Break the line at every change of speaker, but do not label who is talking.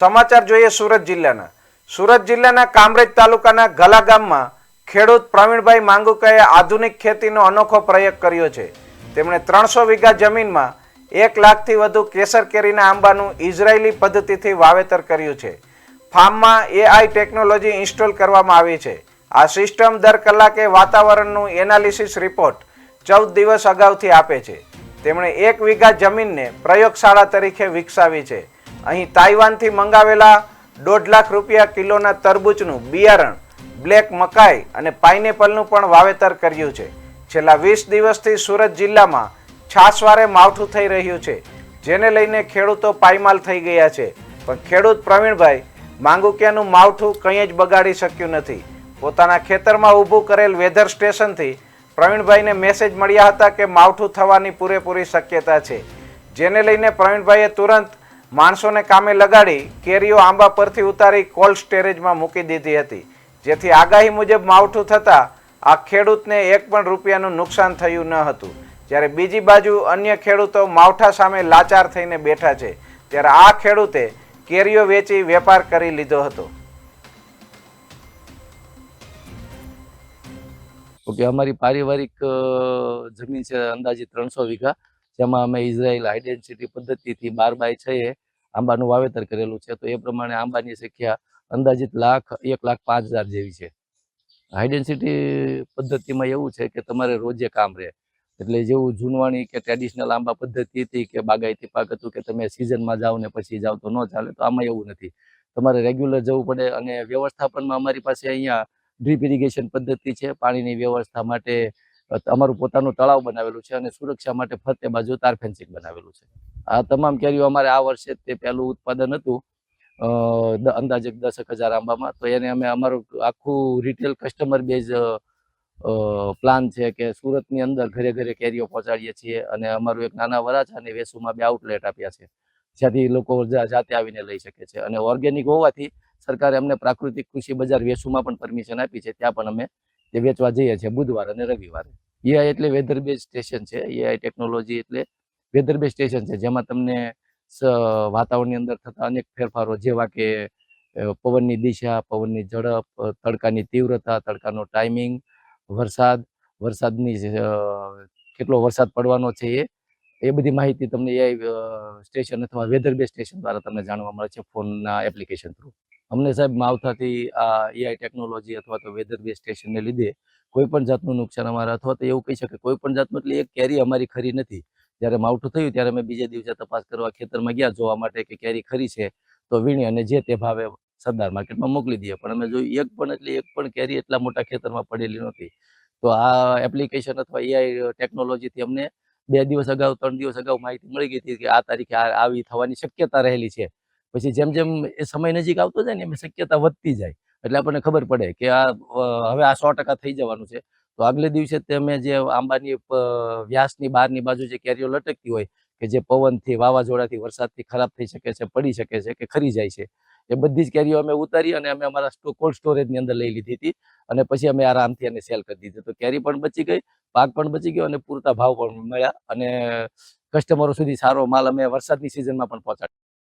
સમાચાર જોઈએ સુરત જિલ્લાના. સુરત જિલ્લાના કામરેજ તાલુકાના ગલા ગામમાં ખેડૂત પ્રવીણભાઈ માંગુકાએ આધુનિક ખેતીનો અનોખો પ્રયોગ કર્યો છે. તેમણે ત્રણસો વીઘા જમીનમાં એક લાખથી વધુ કેસર કેરીના આંબાનું ઇઝરાયેલી પદ્ધતિથી વાવેતર કર્યું છે. ફાર્મમાં એઆઈ ટેકનોલોજી ઇન્સ્ટોલ કરવામાં આવી છે. આ સિસ્ટમ દર કલાકે વાતાવરણનું એનાલિસિસ રિપોર્ટ ચૌદ દિવસ અગાઉથી આપે છે. તેમણે એક વીઘા જમીનને પ્રયોગશાળા તરીકે વિકસાવી છે. અહીં તાઇવાનથી મંગાવેલા દોઢ લાખ રૂપિયા કિલોના તરબૂચનું બિયારણ, બ્લેક મકાઈ અને પાઇનેપલનું પણ વાવેતર કર્યું છે. છેલ્લા વીસ દિવસથી સુરત જિલ્લામાં છાસવારે માવઠું થઈ રહ્યું છે, જેને લઈને ખેડૂતો પાયમાલ થઈ ગયા છે. પણ ખેડૂત પ્રવીણભાઈ માંગુકિયાનું માવઠું કંઈ જ બગાડી શક્યું નથી. પોતાના ખેતરમાં ઊભું કરેલ વેધર સ્ટેશનથી પ્રવીણભાઈને મેસેજ મળ્યા હતા કે માવઠું થવાની પૂરેપૂરી શક્યતા છે. જેને લઈને પ્રવીણભાઈએ તુરંત માણસોને કામે લગાડી કેરીઓ આંબા પરથી ઉતારી કોલ્ડ સ્ટેરેજમાં મૂકી દીધી હતી. જેથી આગાહી મુજબ માવઠું થતાં આ ખેડૂતને એક પણ રૂપિયાનું નુકસાન થયું ન હતું. જ્યારે બીજી બાજુ અન્ય ખેડૂતો માવઠા સામે લાચાર થઈને બેઠા છે. ત્યારે આ ખેડૂતે કેરીઓ વેચી વેપાર કરી લીધો હતો.
અમારી પારિવારિક જમીન છે અંદાજે ત્રણસો વીઘા. જેમાં અમે ઇઝરાયલ હાઈ ડેન્સિટી પદ્ધતિથી બાર બાય છ એ આંબાનું વાવેતર કરેલું છે. તો એ પ્રમાણે આંબાની સંખ્યા અંદાજિત લાખ, એક લાખ પાંચ હજાર જેવી છે. હાઈ ડેન્સિટી પદ્ધતિમાં એવું છે કે તમારે રોજે કામ રહે. એટલે જેવું જૂનવાણી કે ટ્રેડિશનલ આંબા પદ્ધતિ હતી કે બાગાયતી પાક હતું કે તમે સિઝનમાં જાઓ ને પછી જાઓ તો ન ચાલે, તો આમાં એવું નથી. તમારે રેગ્યુલર જવું પડે અને વ્યવસ્થાપનમાં અમારી પાસે અહીંયા ડ્રીપ ઇરિગેશન પદ્ધતિ છે. પાણીની વ્યવસ્થા માટે અમારું પોતાનું તળાવ બનાવેલું છે અને સુરક્ષા માટે ફરતે બાજુ તાર ફેન્સિંગ બનાવેલું છે. આ તમામ કેરીઓ અમારે આ વર્ષે તે પહેલું ઉત્પાદન હતું અંદાજે દસક હજાર આંબામાં. તો એને અમે અમારું આખું રિટેલ કસ્ટમર બેઝ પ્લાન છે કે સુરતની અંદર ઘરે ઘરે કેરીઓ પહોંચાડીએ છીએ અને અમારું એક નાના વરાછા અને વેસુમાં બે આઉટલેટ આપ્યા છે, જ્યાંથી લોકો જાતે આવીને લઈ શકે છે. અને ઓર્ગેનિક હોવાથી સરકારે અમને પ્રાકૃતિક કૃષિ બજાર વેસુમાં પણ પરમિશન આપી છે, ત્યાં પણ અમે તે વેચવા જઈએ છીએ બુધવાર અને રવિવારે. એઆઈ એટલે વેધર બેઝ સ્ટેશન છે એઆઈ ટેકનોલોજી એટલે વેધર બેઝ સ્ટેશન છે, જેમાં તમને વાતાવરણની અંદર થતા અનેક ફેરફારો જેવા કે પવનની દિશા, પવનની ઝડપ, તડકાની તીવ્રતા, તડકાનો ટાઈમિંગ વરસાદ, વરસાદની કેટલો વરસાદ પડવાનો છે એ એ બધી માહિતી તમને એઆઈ સ્ટેશન અથવા વેધર બેઝ સ્ટેશન દ્વારા તમને જાણવા મળે છે ફોનના એપ્લિકેશન થ્રુ અમને સાહેબ માવઠાથી આ એઆઈ ટેકનોલોજી અથવા તો વેધર બેઝ સ્ટેશનને લીધે કોઈ પણ જાતનું નુકસાન અમારે અથવા તો એવું કહી શકે કોઈ પણ જાતનું એટલે એક કેરી અમારી ખરી નથી. જ્યારે માવઠું થયું ત્યારે અમે બીજે દિવસે તપાસ કરવા ખેતરમાં ગયા જોવા માટે કે કેરી ખરી છે તો વીણી અને જે તે ભાવે સરદાર માર્કેટમાં મોકલી દઈએ. પણ અમે જોયું એક પણ એટલે એક પણ કેરી એટલા મોટા ખેતરમાં પડેલી નહોતી. તો આ એપ્લિકેશન અથવા એઆઈ ટેકનોલોજીથી અમને બે દિવસ અગાઉ, ત્રણ દિવસ અગાઉ માહિતી મળી ગઈ હતી કે આ તારીખે આવી થવાની શક્યતા રહેલી છે. પછી જેમ જેમ એ સમય નજીક આવતો જાય ને એમ શક્યતા વધતી જાય. એટલે આપણને ખબર પડે કે આ હવે આ સો થઈ જવાનું છે. તો આગલે દિવસે તમે જે આંબાની વ્યાસની બહારની બાજુ જે કેરીઓ લટકતી હોય કે જે પવનથી, વાવાઝોડાથી, વરસાદથી ખરાબ થઈ શકે છે, પડી શકે છે કે ખરી જાય છે, એ બધી જ કેરીઓ અમે ઉતારી અને અમે અમારા કોલ્ડ સ્ટોરેજની અંદર લઈ લીધી હતી. અને પછી અમે આરામથી એને સેલ કરી દીધી. તો કેરી પણ બચી ગઈ, પાક પણ બચી ગયો અને પૂરતા ભાવ પણ મળ્યા અને કસ્ટમરો સુધી સારો માલ અમે વરસાદની સિઝનમાં પણ પહોંચાડ્યો.